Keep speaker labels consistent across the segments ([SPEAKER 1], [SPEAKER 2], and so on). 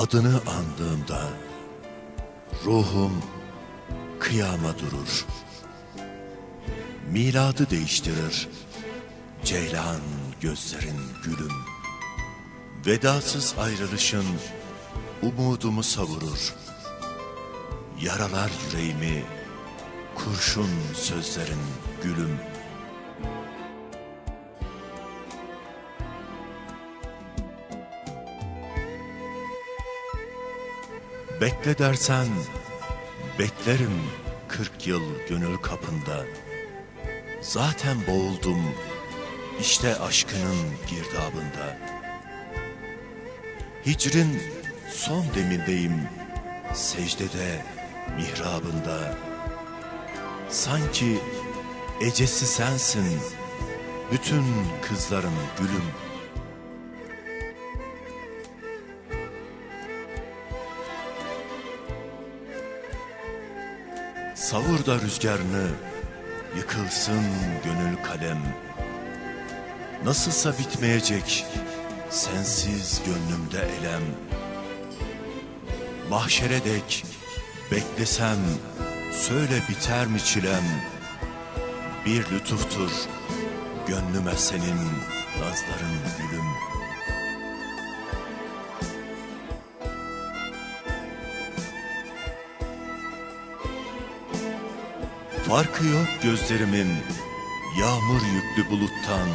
[SPEAKER 1] Adını andığımda ruhum kıyama durur. Miladı değiştirir ceylan gözlerin gülüm. Vedasız ayrılışın umudumu savurur. Yaralar yüreğimi kurşun sözlerin gülüm. Bekle dersen beklerim kırk yıl gönül kapında. Zaten boğuldum işte aşkının girdabında. Hicrin son demindeyim secdede mihrabında. Sanki ecesi sensin bütün kızların gülüm. Savur da rüzgarını, yıkılsın gönül kalem. Nasılsa bitmeyecek sensiz gönlümde elem. Mahşere dek beklesem söyle biter mi çilem? Bir lütuftur gönlüme senin nazların gülüm. Farkı yok gözlerimin yağmur yüklü buluttan.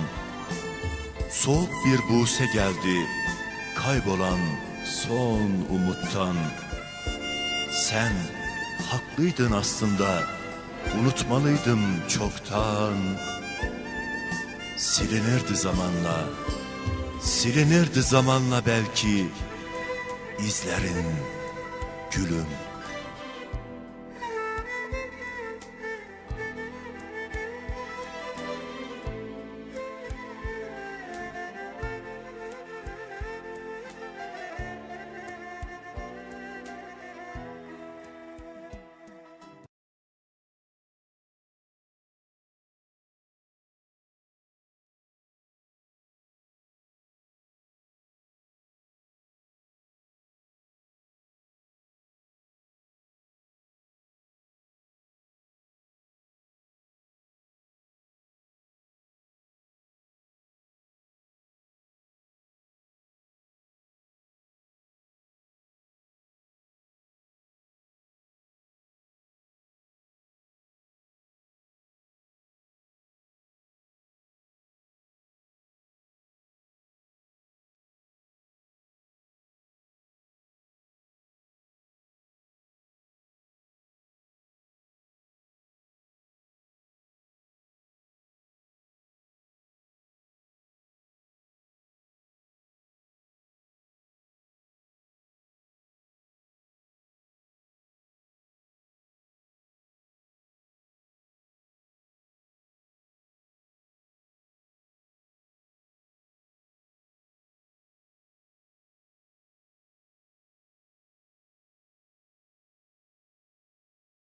[SPEAKER 1] Soğuk bir buse geldi kaybolan son umuttan. Sen haklıydın aslında unutmalıydım çoktan. Silinirdi zamanla, silinirdi zamanla belki izlerin gülüm.